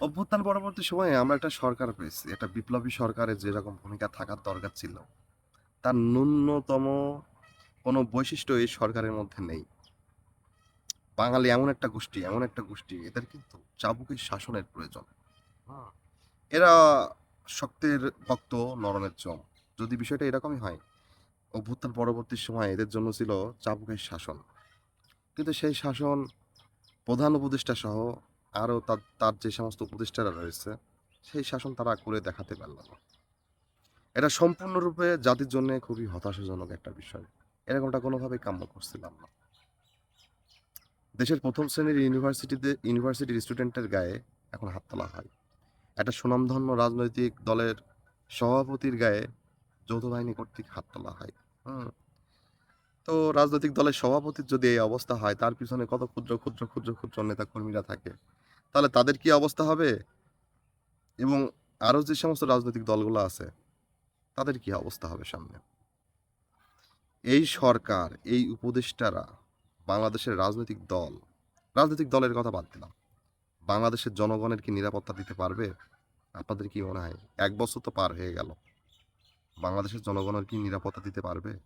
অভ্যুত্থান পরবর্তী সময়ে আমরা একটা সরকার পেয়েছি। একটা বিপ্লবী সরকারের যেরকম ভূমিকা থাকার দরকার ছিল। তার ন্যূনতম কোনো বৈশিষ্ট্য এই সরকারের মধ্যে নেই। বাঙালি এমন একটা গোষ্ঠী এমন একটা গোষ্ঠী এদের কিন্তু চাবুকের শাসনের প্রয়োজন। এরা শক্তের ভক্ত নরমের জম। যদি বিষয়টা এরকমই হয় অভ্যুত্থান পরবর্তী সময় এদের জন্য ছিল চাবুকের শাসন। কিন্তু সেই শাসন প্রধান উপদেষ্টা সহ আরও তার তার যে সমস্ত উপদেষ্টারা রয়েছে, সেই শাসন তারা করে দেখাতে পারল না। এটা সম্পূর্ণরূপে জাতির জন্য খুবই হতাশাজনক একটা বিষয়। এরকমটা কোনোভাবেই কাম্য করছিলাম না। দেশের প্রথম শ্রেণির ইউনিভার্সিটিতে, ইউনিভার্সিটির স্টুডেন্টের গায়ে এখন হাত তোলা হয়। একটা সুনামধন্য রাজনৈতিক দলের সভাপতির গায়ে যৌথ বাহিনী কর্তৃক হাত তোলা হয়। তো রাজনৈতিক দলের সভাপতির যদি এই অবস্থা হয়, তার পিছনে কত ক্ষুদ্র ক্ষুদ্র ক্ষুদ্র ক্ষুদ্র নেতা কর্মীরা থাকে? তাহলে তাদের কি অবস্থা হবে? এবং আরও যে সমস্ত রাজনৈতিক দলগুলো আছে, তাদের কি অবস্থা হবে সামনে? এই সরকার, এই উপদেষ্টারা বাংলাদেশের রাজনৈতিক দল, রাজনৈতিক দলের কথা বাদ দিলাম। বাংলাদেশের জনগণের কি নিরাপত্তা দিতে পারবে? আপনাদের কি মনে হয়? এক বছর তো পার হয়ে গেল। বাংলাদেশের জনগণের কি নিরাপত্তা দিতে পারবে?